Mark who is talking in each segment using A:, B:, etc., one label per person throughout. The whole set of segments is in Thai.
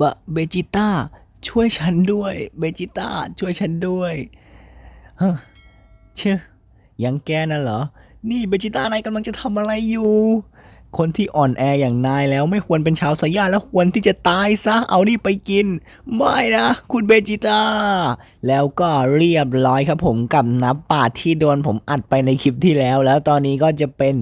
A: บะเบจิต้าช่วยฉันด้วย เบจิต้าช่วยฉันด้วยเฮ้เชื่อยังแกน่ะเหรอ นี่เบจิต้านายกำลังจะทำอะไรอยู่ คนที่อ่อนแออย่างนายแล้วไม่ควรเป็นชาวสยามแล้วควรที่จะตายซะเอานี่ไปกิน ไม่นะ คุณเบจิต้า แล้วก็เรียบร้อยครับผมกับนับปาดที่โดนผมอัดไปในคลิปที่แล้ว แล้วตอนนี้ก็จะเป็น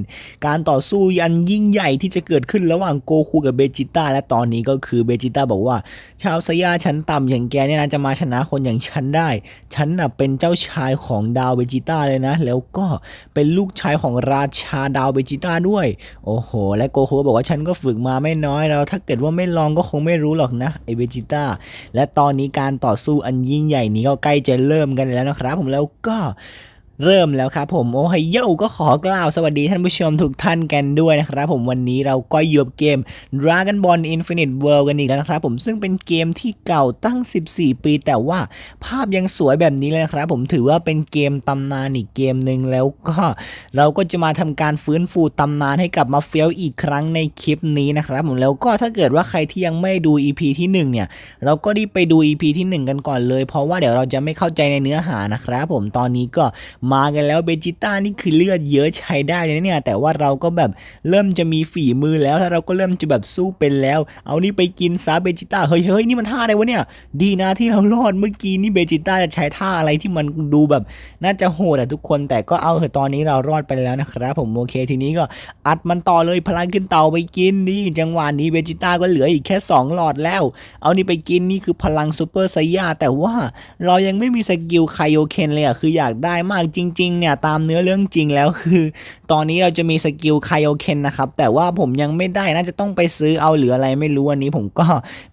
A: การต่อสู้ยันยิ่งใหญ่ที่จะเกิดขึ้นระหว่างโกคูกับเบจิต้าและตอนนี้ก็คือเบจิต้าบอกว่า ชาวสยามชั้นต่ำอย่างแกเนี่ยนะจะมาชนะคนอย่างฉันได้ฉันน่ะเป็นเจ้าชายของดาวเบจิต้าเลยนะ แล้วก็เป็นลูกชายของราชาดาวเบจิต้าด้วยโอ้โหและโกคูก็บอกว่าฉันก็ฝึกมาไม่น้อยแล้ว ถ้าเกิดว่าไม่ลองก็คงไม่รู้หรอกนะไอเบจิต้าและตอนนี้การต่อสู้อันยิ่งใหญ่นี้ก็ใกล้จะเริ่มกันแล้วนะครับผมแล้วก็ เริ่มแล้วครับผมโอไฮโยก็ขอกล่าวสวัสดีท่านผู้ชมทุกท่านกันด้วยนะครับผมวันนี้เราก็อยู่กับเกม Dragon Ball Infinite World กันอีกแล้วนะครับผมซึ่งเป็นเกมที่เก่าตั้ง 14 ปี แต่ว่าภาพยังสวยแบบนี้เลยนะครับผมถือว่าเป็นเกมตำนานอีกเกมหนึ่งแล้วก็เราก็จะมาทำการฟื้นฟูตำนานให้กลับมาเฟี้ยวอีกครั้งในคลิปนี้นะครับผมแล้วก็ถ้าเกิดว่าใครที่ยังไม่ดู EP ที่หนึ่งเนี่ย เราก็รีบไปดู EP ที่ 1 กันก่อนเลย เพราะว่าเดี๋ยวเราจะไม่เข้าใจในเนื้อหานะครับผมตอนนี้ก็มากันแล้วเบจิต้านี่คือเลือดเยอะใช้ได้เลยเนี่ย แต่ว่าเราก็แบบเริ่มจะมีฝีมือแล้วถ้าเราก็เริ่มจะแบบสู้เป็นแล้ว เอานี่ไปกินซาเบจิต้าเฮ้ยเฮ้ยนี่มันท่าอะไรวะเนี่ย ดีนะที่เรารอดเมื่อกี้นี่เบจิต้าจะใช้ท่าอะไรที่มันดูแบบ น่าจะโหดอะทุกคนแต่ก็เอาเถอะตอนนี้เรารอดไปแล้วนะครับ ผมโอเคทีนี้ก็อัดมันต่อเลยพลังขึ้นเตาไปกินนี่จังหวะนี้เบจิต้าก็เหลืออีกแค่ 2 หลอดแล้ว เอานี่ไปกินนี่คือพลังซูเปอร์ไซยาแต่ว่าเรายังไม่มีสกิลไคโอเคนเลยอะคืออยากได้มากจริงๆเนี่ยตามเนื้อเรื่องจริงแล้วคือ ตอนนี้เราจะมีสกิลไคโอเคนนะครับ แต่ว่าผมยังไม่ได้น่าจะต้องไปซื้อเอาหรืออะไรไม่รู้อันนี้ผมก็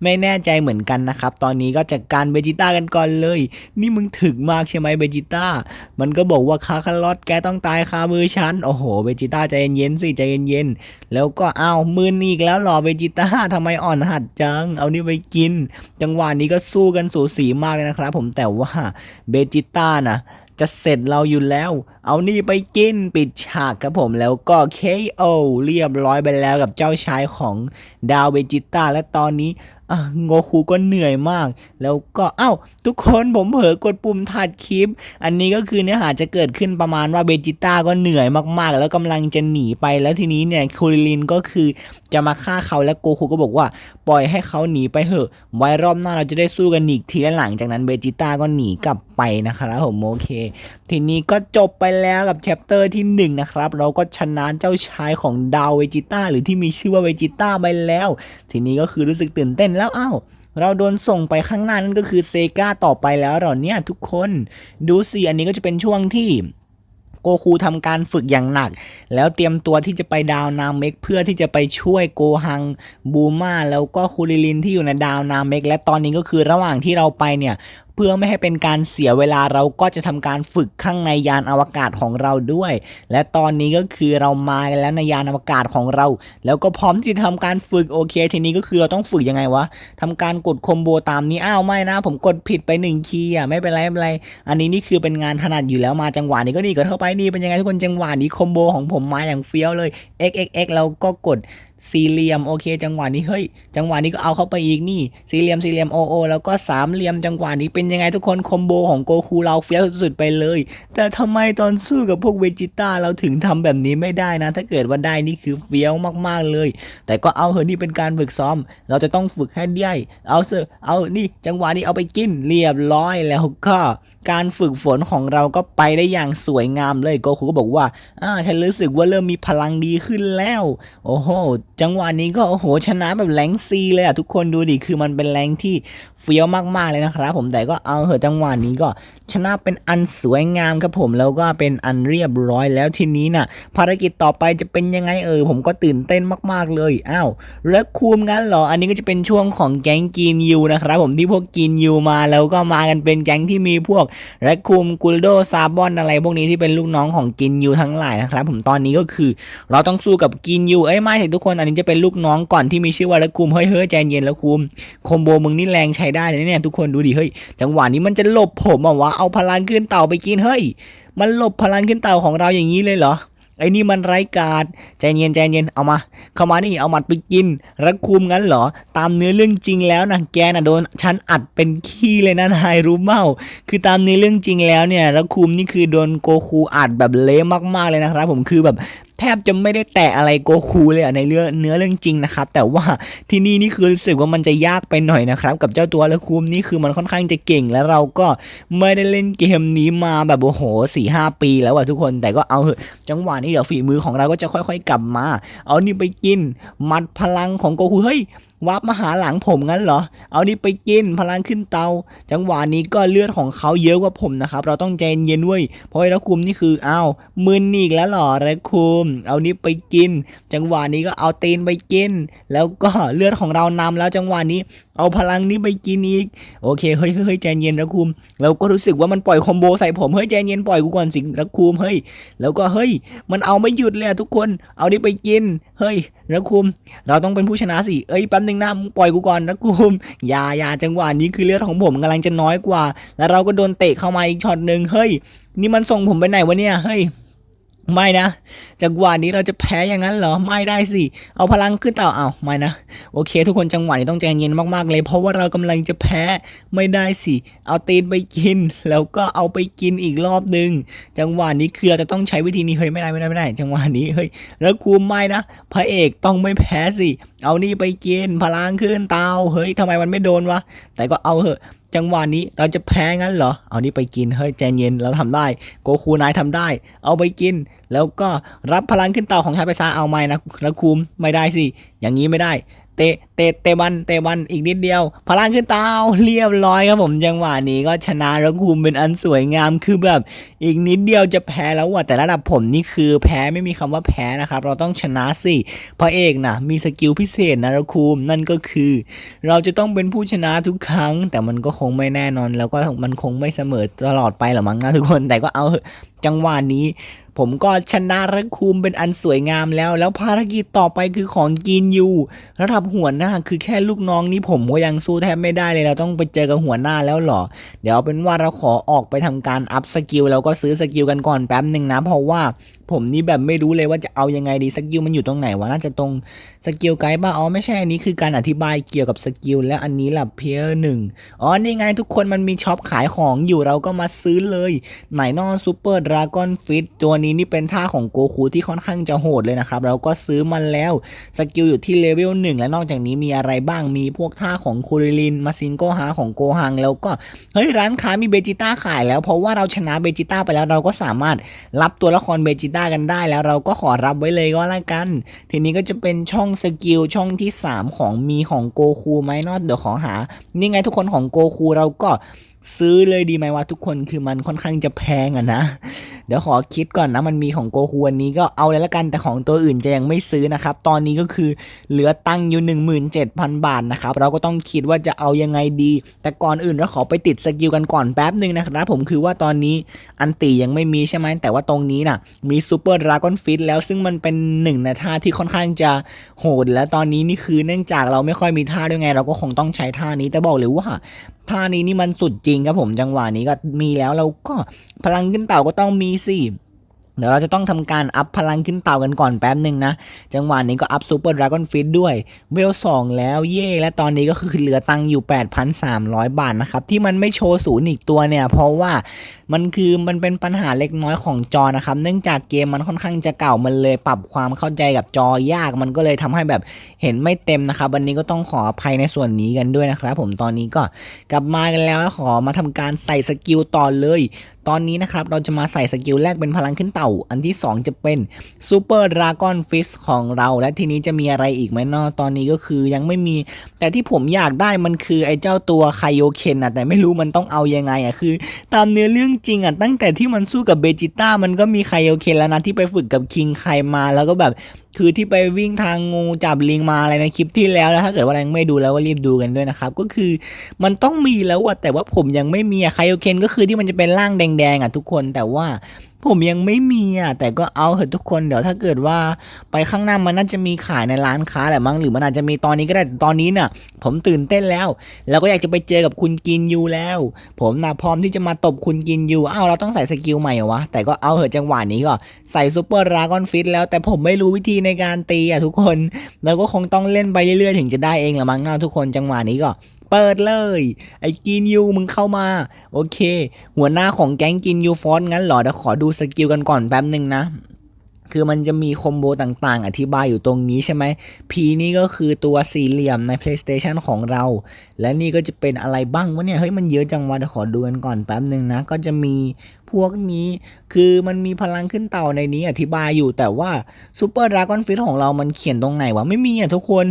A: ไม่แน่ใจเหมือนกันนะครับ ตอนนี้ก็จัดการเบจิต้ากันก่อนเลย นี่มึงถึกมากใช่ไหมเบจิต้ามันก็บอกว่าคาคาลอตแกต้องตายคามือฉันโอ้โหเบจิต้าใจเย็นๆสิใจเย็นๆแล้วก็เอ้ามืนอีกแล้วหรอเบจิต้าทำไมอ่อนหัดจัง เอานี่ไปกิน จังหวะนี้ก็สู้กันสูสีมากเลยนะครับ ผมแต่ว่าเบจิต้านะ จะเสร็จเราอยู่แล้ว เอานี่ไปกินปิดฉากครับผมแล้วก็ KO เรียบร้อยไปแล้วกับเจ้าชายของดาวเบจิต้าและตอนนี้โงคูก็เหนื่อยมาก แล้วก็เอ้า ทุกคนผมเผลอกดปุ่มถัดคลิป อันนี้ก็คือเนื้อหาจะเกิดขึ้นประมาณว่าเบจิต้าก็เหนื่อยมากๆ แล้วกำลังจะหนีไปแล้วทีนี้เนี่ยคูริลินก็คือจะมาฆ่าเขาและโกคูก็บอกว่า ปล่อยให้เขาหนีไปเถอะ ไว้รอบหน้าเราจะได้สู้กันอีกทีและหลังจากนั้นเบจิต้าก็หนีกลับไปนะครับผมโอเค ทีนี้ก็จบไปแล้วกับแชปเตอร์ที่หนึ่งนะครับเราก็ชนะเจ้าชายของดาวเวจิต้าหรือที่มีชื่อว่าเวจิต้าไปแล้ว ทีนี้ก็คือรู้สึกตื่นเต้นแล้วอ้าวเราโดนส่งไปข้างหน้านั่นก็คือเซกาต่อไปแล้วเหรอเนี่ยทุกคนดูสิอันนี้ก็จะเป็นช่วงที่โกคูทำการฝึกอย่างหนัก แล้วเตรียมตัวที่จะไปดาวนาเมกเพื่อที่จะไปช่วยโกฮังบูมาแล้วก็คูริลินที่อยู่ในดาวนาเมกและตอนนี้ก็คือระหว่างที่เราไปเนี่ย เพื่อไม่ให้เป็นการเสียเวลาเราก็จะทำการฝึกข้างในยานอวกาศของเราด้วย และตอนนี้ก็คือเรามาแล้วในยานอวกาศของเรา แล้วก็พร้อมที่จะทำการฝึกโอเค ทีนี้ก็คือเราต้องฝึกยังไงวะทำการกดคอมโบตามนี้อ้าวไม่นะ ผมกดผิดไปหนึ่งคีย์อะไม่เป็นไรไม่เป็นไร อันนี้นี่คือเป็นงานถนัดอยู่แล้วมาจังหวะนี้ก็นี่ก็เข้าไปนี่เป็นยังไงทุกคนจังหวะนี้คอมโบของผมมาอย่างเฟี้ยวเลย x x x แล้วก็กด สี่เหลี่ยมโอเค จังหวะนี้เฮ้ยจังหวะนี้ก็เอาเข้าไปอีกนี่สี่เหลี่ยมสี่เหลี่ยมโอโอแล้วก็สามเหลี่ยมจังหวะนี้เป็นยังไงทุกคนคอมโบของโกคูเราเฟี้ยวสุดๆไปเลย แต่ทำไมตอนสู้กับพวกเวจิต้าเราถึงทำแบบนี้ไม่ได้นะ ถ้าเกิดว่าได้นี่คือเฟี้ยวมากๆเลย แต่ก็เอาเถอะนี่เป็นการฝึกซ้อม เราจะต้องฝึกให้ได้เอาเถอะเอานี่จังหวะนี้เอาไปกินเรียบร้อยแล้วก็การฝึกฝนของเราก็ไปได้อย่างสวยงามเลยโกคูก็บอกว่าอ่าฉันรู้สึกว่าเริ่มมีพลังดีขึ้นแล้ว โอ้โหจังหวะนี้ก็โอ้โหชนะแบบแรงซีเลยอะทุกคนดูดิคือมันเป็นแรงที่เฟี้ยวมากๆเลยนะครับผมแต่ก็เอาเหอะจังหวะนี้ก็ชนะเป็นอันสวยงามครับผมแล้วก็เป็นอันเรียบร้อยแล้วทีนี้น่ะ ภารกิจต่อไปจะเป็นยังไงเออผมก็ตื่นเต้นมากๆเลยอ้าวแล้วคูมงั้นเหรออันนี้ก็จะเป็นช่วงของแก๊งกินยูนะครับผมที่พวกกินยูมาแล้วก็มากันเป็นแก๊งที่มีพวกแรคคูมกุลโดซาบอนอะไร พวกนี้ที่เป็นลูกน้องของกินยูทั้งหลายนะครับผมตอนนี้ก็คือเราต้องสู้กับกินยูเอ้ยไม่ใช่ทุกคนอันนี้จะเป็นลูกน้องก่อนที่มีชื่อว่าแรคคูมเฮ้ยเฮ้ยใจเย็นล้วคูมคอมโบมึงนี่แรงใช้ได้เลยเนี่ยทุกคนดูดิเฮ้ยจังหวะนี้มันจะหลบผมอะวะเอาพลังขึ้นเต่าไปกินเฮ้ย มันหลบพลังขึ้นเต่าของเราอย่างนี้เลยเหรอไอ้นี่มันไร้กาดใจเย็นใจเย็นเอามา เข้ามานี่เอาหมัดไปกินรักคุมงั้นเหรอ ตามเนื้อเรื่องจริงแล้วนะแกน่ะโดนฉันอัดเป็นขี้เลยนะนายรู้เมาคือตามเนื้อเรื่องจริงแล้วเนี่ยรักคุมนี่คือโดนโกคูอัดแบบเละมากๆเลยนะครับผมคือแบบ ทบจะไม่ได้แตะอะไรโกคูเลยอะในเรื่องเนื้อเรื่องจริงนะครับ แต่ว่าที่นี่นี่คือรู้สึกว่ามันจะยากไปหน่อยนะครับ กับเจ้าตัวรักคุมนี่คือมันค่อนข้างจะเก่ง แล้วเราก็ไม่ได้เล่นเกมนี้มาแบบโอ้โหสี่ห้าปีแล้วอะทุกคนแต่ก็เอาเถอะจังหวะนี้เดี๋ยวฝีมือของเราก็จะค่อย ๆ กลับมา เอานี่ไปกิน มัดพลังของโกคูเฮ้ยวับมาหาหลังผมงั้นเหรอ เอานี่ไปกินพลังขึ้นเตา จังหวะนี้ก็เลือดของเขาเยอะกว่าผมนะครับ เราต้องใจเย็นเว้ยเพราะไอ้ระคุมนี่คืออ้าวมึนอีกแล้วเหรอระคุมเอานี่ไปกิน จังหวะนี้ก็เอาตีนไปกิน แล้วก็เลือดของเรานำแล้วจังหวะนี้ เอาพลังนี้ไปกินอีก โอเค เฮ้ยเฮ้ยใจเย็นระคุมเราก็รู้สึกว่ามันปล่อยคอมโบใส่ผม เฮ้ยใจเย็นปล่อยกูก่อนสิระคุมเฮ้ย แล้วก็เฮ้ย มันเอาไม่หยุดเลยอะทุกคน เอานี่ไปกิน เฮ้ยระคุม เราต้องเป็นผู้ชนะสิ เอ้ยแป๊บนึงนะปล่อยกูก่อนระคุมอย่าอย่าจังหวะนี้คือเลือดของผมกำลังจะน้อยกว่า แล้วเราก็โดนเตะเข้ามาอีกช็อตหนึ่งเฮ้ย นี่มันส่งผมไปไหนวะเนี่ย เฮ้ย ไม่นะ จังหวะนี้เราจะแพ้อย่างนั้นเหรอ ไม่ได้สิ เอาพลังขึ้นเต่าเอาไม่นะ โอเค ทุกคนจังหวะนี้ต้องใจเย็นมากๆเลย เพราะว่าเรากำลังจะแพ้ ไม่ได้สิ เอาตีนไปกิน แล้วก็เอาไปกินอีกรอบหนึ่งจังหวะนี้คือเราจะต้องใช้วิธีนี้ เฮ้ย ไม่ได้ไม่ได้ไม่ได้ จังหวะนี้ เฮ้ย แล้วคูมไม่นะ พระเอกต้องไม่แพ้สิ เอานี่ไปกิน พลังขึ้นเตา เฮ้ยทำไมมันไม่โดนวะ แต่ก็เอาเหอะ จังหวะนี้เราจะแพ้งั้นเหรอ เอานี่ไปกิน เฮ้ยใจเย็นเราทำได้ โกคูนายทำได้ เอาไปกิน แล้วก็รับพลังขึ้นเตาของชายไปซาเอาไม่นะนะคุมไม่ได้สิ อย่างนี้ไม่ได้ เตะเตะเตะบันเตะบันอีกนิดเดียว พลังขึ้นเตาเรียบร้อยครับผมจังหวะนี้ก็ชนะแล้วคุมเป็นอันสวยงามคือแบบอีกนิดเดียวจะแพ้แล้วว่ะแต่ระดับผมนี่คือแพ้ไม่มีคำว่าแพ้นะครับ เราต้องชนะสิพระเอกนะมีสกิลพิเศษนะระคุมนั่นก็คือ เราจะต้องเป็นผู้ชนะทุกครั้ง แต่มันก็คงไม่แน่นอน แล้วก็มันคงไม่เสมอตลอดไปหรอมั้งนะทุกคนแต่ก็เอา จังหวะนี้ ผมก็ชนะระคุมเป็นอันสวยงามแล้ว แล้วภารกิจต่อไปคือของกินอยู่ระดับหัวหน้าคือแค่ลูกน้องนี่ผมก็ยังสู้แทบไม่ได้เลยเราต้องไปเจอกับหัวหน้าแล้วเหรอ เดี๋ยวเอาเป็นว่าเราขอออกไปทำการอัพสกิลแล้วก็ซื้อสกิลกันก่อนแป๊บหนึ่งนะ เพราะว่า ผมนี่แบบไม่รู้เลยว่าจะเอายังไงดีสกิลมันอยู่ตรงไหนวะน่าจะตรงสกิลไกด์ป่ะอ๋อไม่ใช่อันนี้คือการอธิบายเกี่ยวกับสกิลและอันนี้ล่ะเพียร์หนึ่งอ๋อนี่ไงทุกคนมันมีช็อปขายของอยู่เราก็มาซื้อเลย ไหนนอซูเปอร์ดราก้อนฟิตตัวนี้นี่เป็นท่าของโกคูที่ค่อนข้างจะโหดเลยนะครับเราก็ซื้อมันแล้วสกิลอยู่ที่เลเวลหนึ่งและนอกจากนี้มีอะไรบ้างมีพวกท่าของคูริลินมาซินโกฮาของโกฮังแล้วก็เฮ้ยร้านค้ามีเบจิต้าขายแล้ว เพราะว่าเราชนะเบจิต้าไปแล้วเราก็สามารถรับตัวละครเบจิต้ากันได้แล้วเราก็ขอรับไว้เลยก็แล้วกัน ทีนี้ก็จะเป็นช่องสกิลช่องที่ 3 ของมีของโกคูไหมเนอตเดี๋ยวขอหา นี่ไงทุกคนของโกคูเราก็ซื้อเลยดีไหมว่าทุกคนคือมันค่อนข้างจะแพงอะนะ ดี๋ยวขอคิดก่อนนะ มันมีของโกคูอันนี้ก็เอาเลยละกันแต่ของตัวอื่นจะยังไม่ซื้อนะครับ ตอนนี้ก็คือเหลือตังค์อยู่ 17,000 บาทนะครับ เราก็ต้องคิดว่าจะเอายังไงดี แต่ก่อนอื่นเราขอไปติดสกิลกันก่อนแป๊บหนึ่งนะครับ ผมคือว่าตอนนี้อันตียังไม่มีใช่ไหมแต่ว่าตรงนี้น่ะ มีซูเปอร์ดราก้อนฟิตแล้วซึ่งมันเป็นหนึ่งในท่าที่ค่อนข้างจะโหด และตอนนี้นี่คือเนื่องจากเราไม่ค่อยมีท่าด้วยไง เราก็คงต้องใช้ท่านี้แต่บอกเลยว่าท่านี้นี่มันสุดจริงครับผมจังหวะนี้ก็มีแล้วเราก็พลังขึ้นเต่าก็ต้องมีสิเดี๋ยวเราจะต้องทำการอัพพลังขึ้นเต่ากันก่อนแป๊บหนึ่งนะ จังหวะนี้ก็อัพซูเปอร์ดราก้อนฟิตด้วย เวลสองแล้วเย่และตอนนี้ก็คือเหลือตังค์อยู่ 8,300 บาทนะครับ ที่มันไม่โชว์ศูนย์อีกตัวเนี่ย เพราะว่ามันคือมันเป็นปัญหาเล็กน้อยของจอนะครับ เนื่องจากเกมมันค่อนข้างจะเก่ามันเลยปรับความเข้าใจกับจอยาก มันก็เลยทำให้แบบเห็นไม่เต็มนะครับ วันนี้ก็ต้องขออภัยในส่วนนี้กันด้วยนะครับผมตอนนี้ก็กลับมากันแล้วขอมาทำการใส่สกิลต่อเลย ตอนนี้นะครับเราจะมาใส่สกิลแรกเป็นพลังขึ้นเต่า อันที่ 2 จะเป็นซูเปอร์ดราก้อนฟิสของเรา และทีนี้จะมีอะไรอีกไหมเนาะตอนนี้ก็คือยังไม่มี แต่ที่ผมอยากได้มันคือไอ้เจ้าตัวไคโยเคนอะแต่ไม่รู้มันต้องเอายังไงอะคือ ตามเนื้อเรื่องริงอะตั้งแต่ที่มันสู้กับเบจิต้ามันก็มีไคโอเคนแล้วนะที่ไปฝึกกับคิงไคมาแล้วก็แบบ คือที่ไปวิ่งทางงูจับลิงมาอะไรในคลิปที่แล้วนะถ้าเกิดว่ายังไม่ดูแล้วก็รีบดูกันด้วยนะครับ ก็คือมันต้องมีแล้วอะแต่ว่าผมยังไม่มีอะไคโอเคนก็คือที่มันจะเป็นร่างแดงๆอะทุกคนแต่ว่าผมยังไม่มีอะแต่ก็เอาเถอะทุกคนเดี๋ยวถ้าเกิดว่าไปข้างหน้ามันน่าจะมีขายในร้านค้าแหละมั้งหรือมันอาจจะมีตอนนี้ก็ได้แต่ตอนนี้น่ะ ผมตื่นเต้นแล้ว แล้วก็อยากจะไปเจอกับคุณกินยูแล้ว ผมน่ะพร้อมที่จะมาตบคุณกินยูอ้าวเราต้องใส่สกิลใหม่เหรอวะแต่ก็เอาเถอะจังหวะนี้ก็ใส่ซูเปอร์ดราก้อนฟิตแล้วแต่ผมไม่รู้วิธีในการตีอะทุกคนแล้วก็คงต้องเล่นไปเรื่อยๆ ถึงจะได้เองละมั้งเนาะทุกคนจังหวะนี้ก็เปิดเลย ไอ้กินยูมึงเข้ามา โอเค หัวหน้าของแก๊งกินยูฟอนงั้นเหรอเดี๋ยวขอดูสกิลกันก่อนแป๊บหนึ่งนะคือมันจะมีคอมโบต่างๆ อธิบายอยู่ตรงนี้ใช่ไหม P นี่ก็คือตัวสี่เหลี่ยมใน PlayStation ของเรา และนี่ก็จะเป็นอะไรบ้างวะเนี่ย เฮ้ยมันเยอะจังวะเดี๋ยวขอดูกันก่อนแป๊บหนึ่งนะ ก็จะมี พวกนี้ คือมันมีพลังขึ้นเต่าในนี้อธิบายอยู่แต่ว่าซูเปอร์ดราก้อนฟิตของเรามันเขียนตรงไหนวะ ไม่มีอะทุกคน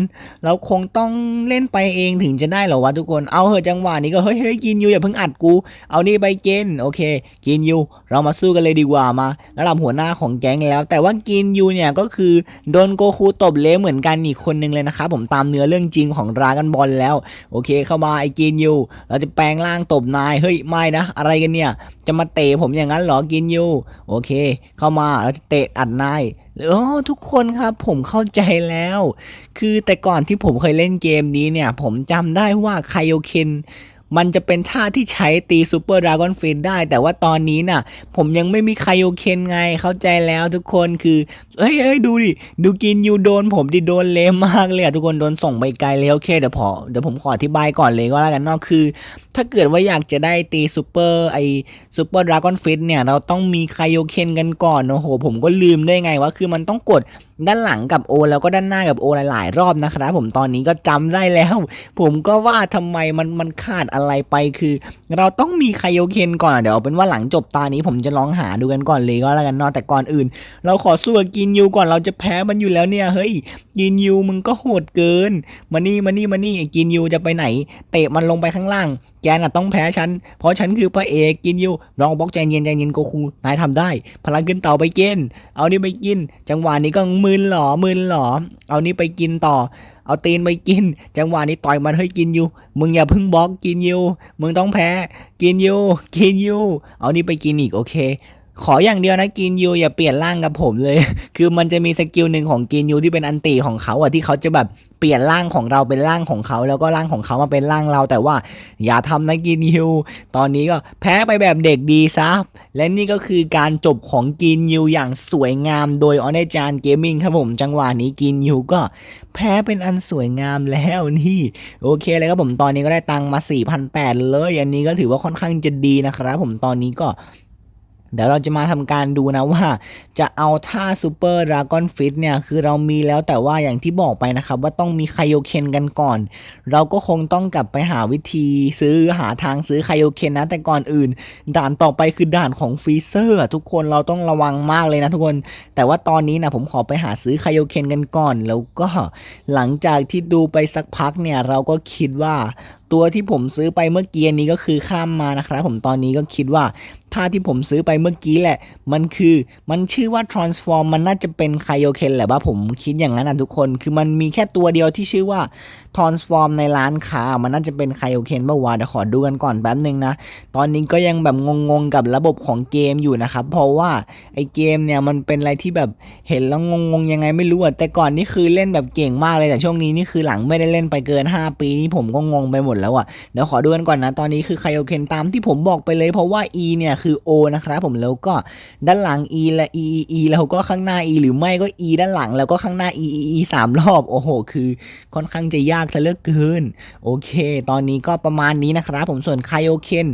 A: เราคงต้องเล่นไปเองถึงจะได้หรอวะทุกคน เอาเหอะจังหวะนี้ก็เฮ้ยเฮ้ยกินยูอย่าเพิ่งอัดกู เอานี่ไปเกณฑ์โอเค กินยูเรามาสู้กันเลยดีกว่ามาระดับหัวหน้าของแก๊งแล้ว แต่ว่ากินยูเนี่ยก็คือโดนโกคูตบเละเหมือนกันอีกคนนึงเลยนะครับผมตามเนื้อเรื่องจริงของดรากันบอลแล้ว โอเค เข้ามาไอ้กินยูเราจะแปลงร่างตบนายเฮ้ยไม่นะ อะไรกันเนี่ย จะมาเตะผมอย่างนั้นเหรอกินยูโอเค เข้ามาเราจะเตะอัดนายโอ้ทุกคนครับผมเข้าใจแล้ว คือแต่ก่อนที่ผมเคยเล่นเกมนี้เนี่ย ผมจำได้ว่าไคโยเคน มันจะเป็นท่าที่ใช้ตีซูเปอร์ดราก้อนฟินได้ แต่ว่าตอนนี้น่ะ ผมยังไม่มีไคโยเคนไงเข้าใจแล้วทุกคนคือเอ้ยเอ้ยดูดิ ดูกินยูโดน ผมดิโดนเละมากเลยอะทุกคนโดนส่งไปไกลเลยโอเคเดี๋ยวพอเดี๋ยวผมขออธิบายก่อนเลยก็แล้วกันเนอกคือ ถ้าเกิดว่าอยากจะได้ตีซูเปอร์ไอซูเปอร์ดราก้อนฟิตเนี่ย เราต้องมีไคโยเคนกันก่อนโอ้โหผมก็ลืมได้ไงว่าคือมันต้องกด ด้านหลังกับโอ แล้วก็ด้านหน้ากับโอหลาย ๆ รอบนะครับผมตอนนี้ก็จำได้แล้ว ผมก็ว่าทำไมมันมันขาดอะไรไปคือ เราต้องมีไคโยเคนก่อนเดี๋ยวเอาเป็นว่าหลังจบตานี้ผมจะลองหาดูกันก่อนเลยก็แล้วกันเนาะแต่ก่อนอื่น เราขอสู้กับกินยูก่อนเราจะแพ้มันอยู่แล้วเนี่ยเฮ้ยกินยูมึงก็โหดเกินมานี่มานี่มานี่กินยูจะไปไหน เตะมันลงไปข้างล่าง แกน่ะต้องแพ้ฉันเพราะฉันคือพระเอกกินยูลองบล็อกใจเย็นใจเย็นโกคูนายทำได้ พลังขึ้นเต่าไปกินเอานี่ไปกิน จังหวะนี้ก็มึนหรอมึนหรอเอานี้ไปกินต่อ เอาตีนไปกิน จังหวะนี้ต่อยมันให้กินอยู่ มึงอย่าเพึ่งบล็อกกินอยู่ มึงต้องแพ้ กินอยู่ กินอยู่ เอานี้ไปกินอีกโอเค ขออย่างเดียวนะกินยูอย่าเปลี่ยนร่างกับผมเลย คือมันจะมีสกิลหนึ่งของกินยูที่เป็นอันตีของเขาอะที่เขาจะแบบเปลี่ยนร่างของเราเป็นร่างของเขา แล้วก็ร่างของเขามาเป็นร่างเรา แต่ว่าอย่าทำนะกินยูตอนนี้ก็แพ้ไปแบบเด็กดีซะและนี่ก็คือการจบของกินยูอย่างสวยงามโดยออนจานเกมมิ่งครับผมจังหวะนี้กินยูก็แพ้เป็นอันสวยงามแล้วนี่ โอเคเลยครับผมตอนนี้ก็ได้ตังค์มา4,800เลยอันนี้ก็ถือว่าค่อนข้างจะดีนะครับผมตอนนี้ก็ เดี๋ยวเราจะมาทำการดูนะว่าจะเอาท่าซูเปอร์ดราก้อนฟิตเนี่ยคือเรามีแล้วแต่ว่าอย่างที่บอกไปนะครับ ว่าต้องมีไคโยเคนกันก่อน เราก็คงต้องกลับไปหาวิธีซื้อหาทางซื้อไคโยเคนนะแต่ก่อนอื่น ด่านต่อไปคือด่านของฟรีเซอร์ทุกคนเราต้องระวังมากเลยนะทุกคน แต่ว่าตอนนี้นะผมขอไปหาซื้อไคโยเคนกันก่อน แล้วก็หลังจากที่ดูไปสักพักเนี่ยเราก็คิดว่าตัวที่ผมซื้อไปเมื่อกี้นี้ก็คือข้ามมานะครับผมตอนนี้ก็คิดว่า ท่าที่ผมซื้อไปเมื่อกี้แหละ มันคือมันชื่อว่า transform มันน่าจะเป็นไคโยเคนแหละว่าผมคิดอย่างนั้นนะทุกคน คือมันมีแค่ตัวเดียวที่ชื่อว่า transform ในร้านค้า มันน่าจะเป็นไคโยเคนเมื่อวานเดี๋ยวขอดูกันก่อนแป๊บนึงนะ ตอนนี้ก็ยังแบบงงๆกับระบบของเกมอยู่นะครับ เพราะว่าไอเกมเนี่ยมันเป็นอะไรที่แบบเห็นแล้วงงๆยังไงไม่รู้อะแต่ก่อนนี่คือเล่นแบบเก่งมากเลยแต่ช่วงนี้นี่คือหลังไม่ได้เล่นไปเกิน 5 ปีนี่ผมก็งงไปหมดแล้วอะเดี๋ยวขอดูกันก่อนนะ ตอนนี้คือไคโอเคนตามที่ผมบอกไปเลย เพราะว่า E เนี่ยคือ O นะครับผมแล้วก็ด้านหลัง E และ E E E แล้วก็ข้างหน้า E หรือไม่ก็ E ด้านหลัง แล้วก็ข้างหน้า E E E สามรอบโอ้โห คือค่อนข้างจะยากซะเหลือเกินโอเค ตอนนี้ก็ประมาณนี้นะครับผมส่วนไคโอเคน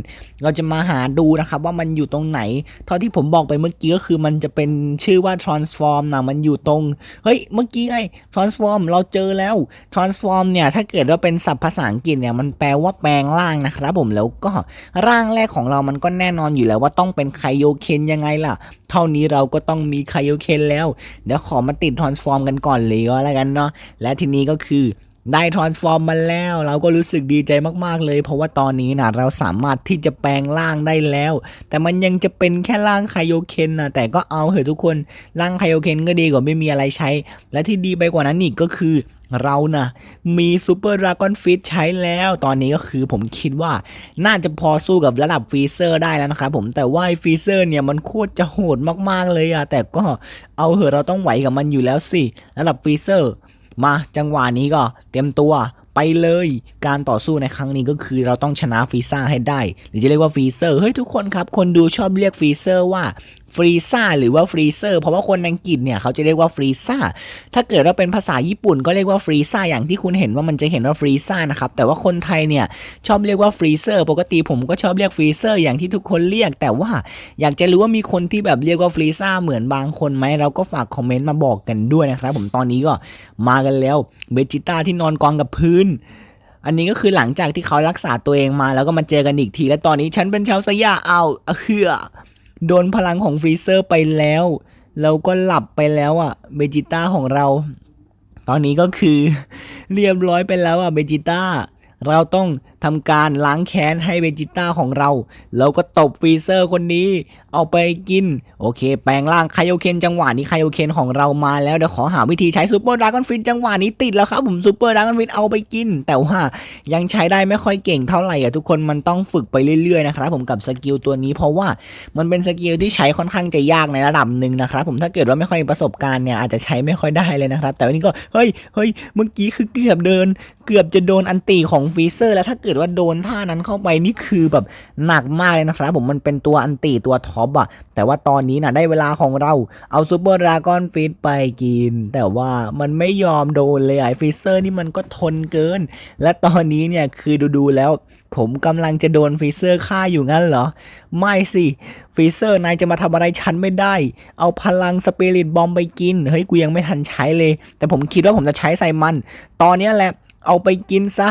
A: เราจะมาหาดูนะครับว่ามันอยู่ตรงไหนเท่าที่ผมบอกไปเมื่อกี้ก็คือมันจะเป็นชื่อว่า transform นะมันอยู่ตรงเฮ้ยเมื่อกี้ไง transform เราเจอแล้ว transform เนี่ยถ้าเกิดว่าเป็นศัพท์ภาษาอังกฤษเนี่ยมันแปลว่าแปลงร่างนะครับผมแล้วก็ร่างแรกของเรามันก็แน่นอนอยู่แล้วว่าต้องเป็นไคโยเคนยังไงล่ะ เท่านี้เราก็ต้องมีไคโยเคนแล้ว เดี๋ยวขอมาติด transform กันก่อนเลยก็แล้วกันเนาะ และทีนี้ก็คือได้ transform มาแล้ว เราก็รู้สึกดีใจมากๆเลย เพราะว่าตอนนี้นะเราสามารถที่จะแปลงร่างได้แล้ว แต่มันยังจะเป็นแค่ร่างไคโยเคนนะแต่ก็เอาเถอะทุกคนร่างไคโยเคนก็ดีกว่าไม่มีอะไรใช้ และที่ดีไปกว่านั้นอีกก็คือ เรานะมีซูเปอร์ดราก้อนฟิตใช้แล้ว ตอนนี้ก็คือผมคิดว่าน่าจะพอสู้กับระดับฟีเซอร์ได้แล้วนะครับผมแต่ว่าฟีเซอร์เนี่ยมันโคตรจะโหดมากๆเลยอะแต่ก็เอาเหอะเราต้องไหวกับมันอยู่แล้วสิระดับฟีเซอร์มาจังหวะนี้ก็เตรียมตัวไปเลย การต่อสู้ในครั้งนี้ก็คือเราต้องชนะฟีซ่าให้ได้ หรือจะเรียกว่าฟีเซอร์ เฮ้ยทุกคนครับ คนดูชอบเรียกฟีเซอร์ว่า ฟรีซ่าหรือว่าฟรีเซอร์เพราะว่าคนอังกฤษเนี่ยเขาจะเรียกว่าฟรีซ่าถ้าเกิดว่าเป็นภาษาญี่ปุ่นก็เรียกว่าฟรีซ่าอย่างที่คุณเห็นว่ามันจะเห็นว่าฟรีซ่านะครับแต่ว่าคนไทยเนี่ยชอบเรียกว่าฟรีเซอร์ปกติผมก็ชอบเรียกฟรีเซอร์อย่างที่ทุกคนเรียก แต่ว่าอยากจะรู้ว่ามีคนที่แบบเรียกว่าฟรีซ่าเหมือนบางคนไหมเราก็ฝากคอมเมนต์มาบอกกันด้วยนะครับผมตอนนี้ก็มากันแล้วเบจิต้าที่นอนกองกับพื้นอันนี้ก็คือหลังจากที่เขารักษาตัวเองมาแล้วก็มาเจอกันอีกที และตอนนี้ฉันเป็นชาวสยามเอาอะเฮือ โดนพลังของฟรีเซอร์ไปแล้ว แล้วก็หลับไปแล้วอะเบจิต้าของเรา ตอนนี้ก็คือเรียบร้อยไปแล้วอะเบจิต้าเราต้องทำการล้างแค้นให้เบจิต้าของเรา แล้วก็ตบฟรีเซอร์คนนี้ เอาไปกิน โอเค แปลงร่างไคโอเคนจังหวะนี้ไคโอเคนของเรามาแล้ว เดี๋ยวขอหาวิธีใช้ซูเปอร์ดากอนฟิตจังหวะนี้ติดแล้วครับผมซูเปอร์ดากอนฟิตเอาไปกิน แต่ว่ายังใช้ได้ไม่ค่อยเก่งเท่าไหร่อะทุกคนมันต้องฝึกไปเรื่อยๆนะครับผมกับสกิลตัวนี้เพราะว่ามันเป็นสกิลที่ใช้ค่อนข้างจะยากในระดับหนึ่งนะครับผมถ้าเกิดว่าไม่ค่อยมีประสบการณ์เนี่ยอาจจะใช้ไม่ค่อยได้เลยนะครับแต่วันนี้ก็เฮ้ยเฮ้ยเมื่อกี้คือเกือบเดิน เกือบจะโดนอันตีของฟรีเซอร์แล้วถ้าเกิดิดว่าโดนท่านั้นเข้าไปนี่คือแบบหนักมากเลยนะครับผมมันเป็นตัวอันตีตัวท็อปอะแต่ว่าตอนนี้นะได้เวลาของเราเอาซูเปอร์ดราก้อนฟิตไปกิน แต่ว่ามันไม่ยอมโดนเลยไอ้ฟรีเซอร์นี่มันก็ทนเกิน และตอนนี้เนี่ยคือดูๆแล้ว ผมกำลังจะโดนฟรีเซอร์ฆ่าอยู่งั้นเหรอ ไม่สิฟรีเซอร์นายจะมาทำอะไรฉันไม่ได้ เอาพลังสปิริตบอมไปกินเฮ้ยกูยังไม่ทันใช้เลย แต่ผมคิดว่าผมจะใช้ใส่มัน ตอนนี้แหละเอาไปกินซะ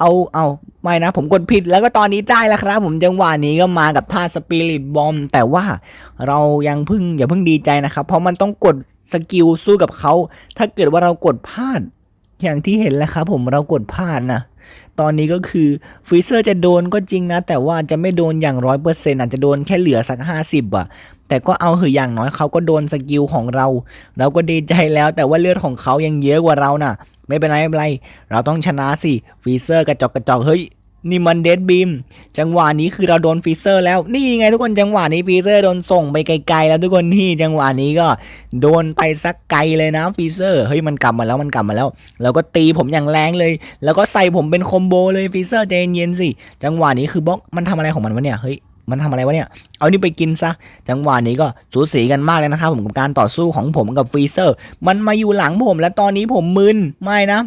A: เอาเอาไม่นะ ผมกดผิดแล้วก็ตอนนี้ได้แล้วครับ ผมจังหวะนี้ก็มากับท่าสปิริตบอมแต่ว่าเรายังเพึ่งอย่าเพิ่งดีใจนะครับ เพราะมันต้องกดสกิลสู้กับเขา ถ้าเกิดว่าเรากดพลาด อย่างที่เห็นแล้วครับผมเรากดพลาดนะ ตอนนี้ก็คือฟรีเซอร์จะโดนก็จริงนะ แต่ว่าจะไม่โดนอย่างร้อยเปอร์เซ็นต์อาจจะโดนแค่เหลือสักห้าสิบอะแต่ก็เอาเหอะอย่างน้อยเขาก็โดนสกิลของเรา เราก็ดีใจแล้วแต่ว่าเลือดของเขายังเยอะกว่าเราน่ะ ไม่เป็นไรไม่เป็นไร เราต้องชนะสิฟีเซอร์กระจอกกระจอกเฮ้ยนี่มันเดดบีมจังหวะนี้คือเราโดนฟีเซอร์แล้วนี่ไงทุกคนจังหวะนี้ฟีเซอร์โดนส่งไปไกลๆแล้วทุกคนนี่จังหวะนี้ก็โดนไปสักไกลเลยนะฟีเซอร์เฮ้ยมันกลับมาแล้วมันกลับมาแล้ว แล้วก็ตีผมอย่างแรงเลย แล้วก็ใส่ผมเป็นคอมโบเลยฟีเซอร์ใจเย็นๆสิจังหวะนี้คือบล็อกมันทำอะไรของมันวะเนี่ยเฮ้ย มันทำอะไรวะเนี่ย เอานี่ไปกินซะ จังหวะนี้ก็สูสีกันมากเลยนะครับผมกับการต่อสู้ของผมกับฟรีเซอร์ มันมาอยู่หลังผมแล้วตอนนี้ผมมึน ไม่นะ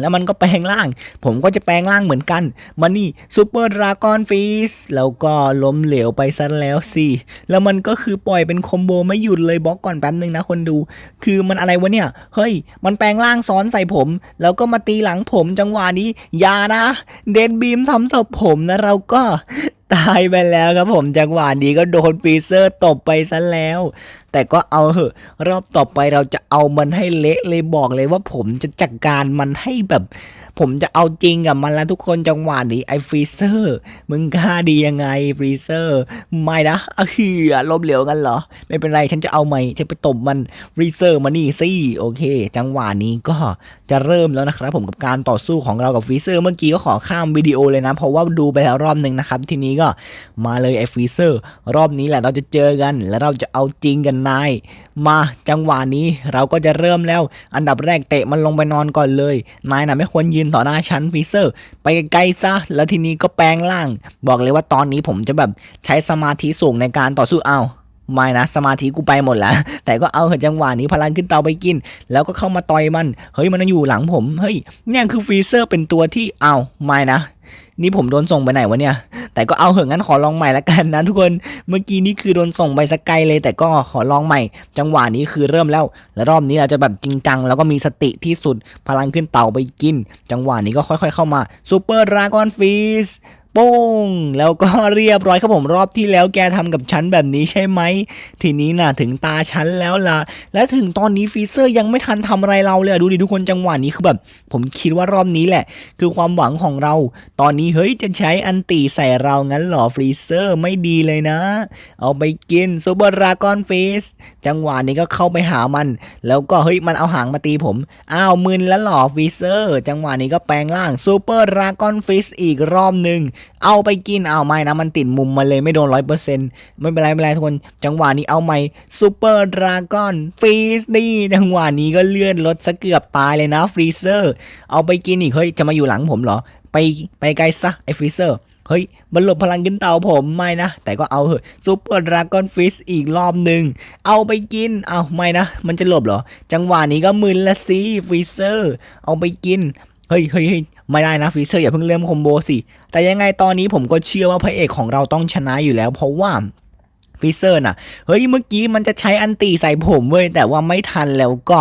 A: แล้วมันก็แปลงร่าง ผมก็จะแปลงร่างเหมือนกัน มันนี่ซูเปอร์ดราก้อนฟีสแล้วก็ล้มเหลวไปซะแล้วสิ แล้วมันก็คือปล่อยเป็นคอมโบไม่หยุดเลยบล็อกก่อนแป๊บนึงนะคนดู คือมันอะไรวะเนี่ย เฮ้ย มันแปลงร่างซ้อนใส่ผม แล้วก็มาตีหลังผมจังหวะนี้ อย่านะ เดนบีมทำศพผมนะเราก็ตายไปแล้วครับผมจังหวะนี้ก็โดนฟีเซอร์ตบไปซะแล้ว แต่ก็เอาเหอะ รอบต่อไปเราจะเอามันให้เละเลยบอกเลยว่าผมจะจัดการมันให้แบบ ผมจะเอาจริงกับมันแล้วทุกคนจังหวะนี้ไอ้ฟรีเซอร์ มึงกล้าดียังไงฟรีเซอร์ ไม่นะอะเฮียลบเหลวกันเหรอ ไม่เป็นไรฉันจะเอาใหม่จะไปตบมันฟรีเซอร์มานี่สิโอเค จังหวะนี้ก็จะเริ่มแล้วนะครับผมกับการต่อสู้ของเรากับฟรีเซอร์เมื่อกี้ก็ขอข้ามวิดีโอเลยนะ เพราะว่าดูไปแล้วรอบหนึ่งนะครับ ทีนี้ก็มาเลยไอ้ฟรีเซอร์ รอบนี้แหละเราจะเจอกัน แล้วเราจะเอาจริงกันนายมาจังหวะนี้เราก็จะเริ่มแล้ว อันดับแรกเตะมันลงไปนอนก่อนเลย นายนะไม่ควรยืนต่อหน้าชั้นฟรีเซอร์ ไปไกลซะ แล้วทีนี้ก็แปลงร่าง บอกเลยว่าตอนนี้ผมจะแบบใช้สมาธิสูงในการต่อสู้เอาไม่นะสมาธิกูไปหมดแล้ว แต่ก็เอาเหอะจังหวะนี้พลังขึ้นเตาไปกิน แล้วก็เข้ามาต่อยมัน เฮ้ยมันอยู่หลังผม เฮ้ยเนี่ยคือฟีเซอร์เป็นตัวที่เอาไม่นะ นี่ผมโดนส่งไปไหนวะเนี่ย แต่ก็เอาเหอะงั้นขอลองใหม่ละกันนะทุกคนเมื่อกี้นี่คือโดนส่งไปสกายเลย แต่ก็ขอลองใหม่ จังหวะนี้คือเริ่มแล้ว และรอบนี้เราจะแบบจริงจังแล้วก็มีสติที่สุดพลังขึ้นเต่าไปกิน จังหวะนี้ก็ค่อย ๆ เข้ามาซูเปอร์ดราก้อนฟีส โป้งแล้วก็เรียบร้อยครับผมรอบที่แล้วแกทำกับฉันแบบนี้ใช่ไหม ทีนี้น่ะถึงตาฉันแล้วล่ะ และถึงตอนนี้ฟีเซอร์ยังไม่ทันทำอะไรเราเลยดูดิทุกคนจังหวะนี้คือแบบ ผมคิดว่ารอบนี้แหละ คือความหวังของเรา ตอนนี้เฮ้ยจะใช้อันตีใส่เรางั้นหรอฟีเซอร์ไม่ดีเลยนะ เอาไปกินซูเปอร์รากอนฟิสจังหวะนี้ก็เข้าไปหามัน แล้วก็เฮ้ยมันเอาหางมาตีผมอ้าวมึนแล้วหรอฟีเซอร์ จังหวะนี้ก็แปลงร่างซูเปอร์รากอนฟิสอีกรอบหนึ่งเอาไปกินเอาไม่นะมันติดมุมมาเลยไม่โดนร้อยเปอร์เซ็นต์ไม่เป็นไรไม่เป็นไรทุกคนจังหวะนี้เอาใหม่ซูเปอร์ดราก้อนฟิสนี่จังหวะนี้ก็เลื่อนรถซะเกือบตายเลยนะฟรีเซอร์เอาไปกินอีกเฮ้ยจะมาอยู่หลังผมเหรอ ไปไปไกลซะไอ้ฟรีเซอร์เฮ้ยมันหลบพลังกินเตาผมไม่นะ แต่ก็เอาเหอะซูเปอร์ดราก้อนฟิสอีกรอบหนึ่ง เอาไปกิน เอาไม่นะ มันจะหลบเหรอ จังหวะนี้ก็มึนละสิฟรีเซอร์ เอาไปกิน เฮ้ยเฮ้ยเฮ้ยไม่ได้นะฟรีเซอร์อย่าเพิ่งเริ่มคอมโบสิ แต่ยังไงตอนนี้ผมก็เชื่อว่าพระเอกของเราต้องชนะอยู่แล้ว เพราะว่าฟิเซอร์น่ะ เฮ้ย เมื่อกี้มันจะใช้อันตีใส่ผมเว้ย แต่ว่าไม่ทันแล้วก็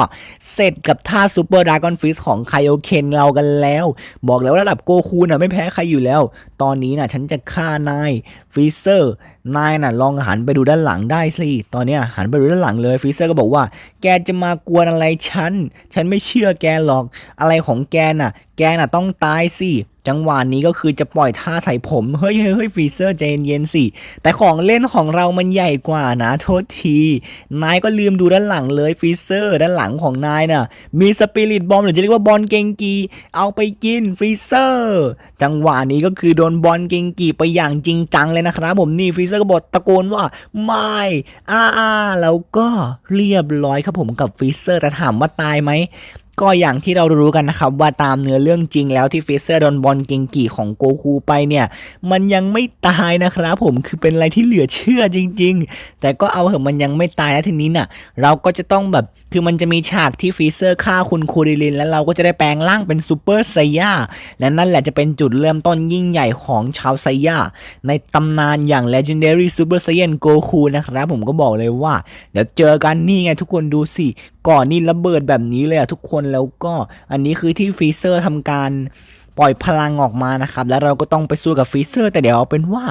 A: เสร็จกับท่าซูเปอร์ดากอนฟิสของไคโอเคนเรากันแล้ว บอกแล้วระดับโกคูน่ะไม่แพ้ใครอยู่แล้ว ตอนนี้น่ะ ฉันจะฆ่านายฟิเซอร์ นายน่ะลองหันไปดูด้านหลังได้สิตอนเนี้ยหันไปดูด้านหลังเลยฟิเซอร์ก็บอกว่า แกจะมากวนอะไรฉัน ฉันไม่เชื่อแกหรอก อะไรของแกน่ะ แกน่ะต้องตายสิจังหวะนี้ก็คือจะปล่อยท่าใส่ผม เฮ้ยเฮ้ยเฮ้ยฟรีเซอร์ใจเย็นๆสิ แต่ของเล่นของเรามันใหญ่กว่านะโทษที นายก็ลืมดูด้านหลังเลยฟรีเซอร์ด้านหลังของนายน่ะ มีสปิริตบอมหรือจะเรียกว่าบอลเกงกี เอาไปกินฟรีเซอร์ จังหวะนี้ก็คือโดนบอลเกงกีไปอย่างจริงจังเลยนะครับผมนี่ฟรีเซอร์ก็บอกตะโกนว่าไม่อาอาแล้วก็เรียบร้อยครับผมกับฟรีเซอร์แต่ถามว่าตายไหม ก็อย่างที่เรารู้กันนะครับว่าตามเนื้อเรื่องจริงแล้วที่ฟิเซอร์โดนบอลเกงกีของโกคูไปเนี่ย มันยังไม่ตายนะครับผมคือเป็นอะไรที่เหลือเชื่อจริง ๆ แต่ก็เอาเหอะมันยังไม่ตายแล้วทีนี้น่ะ เราก็จะต้องแบบคือมันจะมีฉากที่ฟิเซอร์ฆ่าคุณคูริลิน แล้วเราก็จะได้แปลงร่างเป็นซูเปอร์ไซย่าและนั่นแหละจะเป็นจุดเริ่มต้นยิ่งใหญ่ของชาวไซย่าในตำนานอย่าง Legendary Super Saiyan Goku นะครับผมก็บอกเลยว่าเดี๋ยวเจอกันนี่ไงทุกคนดูสิก่อนนี่ระเบิดแบบนี้เลยอะทุกคนแล้วก็อันนี้คือที่ฟรีเซอร์ทำการปล่อยพลังออกมานะครับ แล้วเราก็ต้องไปสู้กับฟรีเซอร์ แต่เดี๋ยวเอาเป็นว่า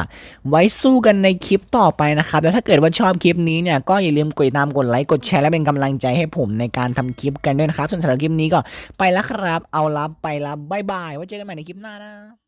A: ไว้สู้กันในคลิปต่อไปนะครับ แล้วถ้าเกิดว่าชอบคลิปนี้เนี่ย ก็อย่าลืมกดติดตามกดไลค์ กดแชร์และเป็นกำลังใจให้ผมในการทำคลิปกันด้วยนะครับ ส่วนสำหรับคลิปนี้ก็ไปแล้วครับ เอาลับไปลับบายบาย ไว้เจอกันใหม่ในคลิปหน้านะ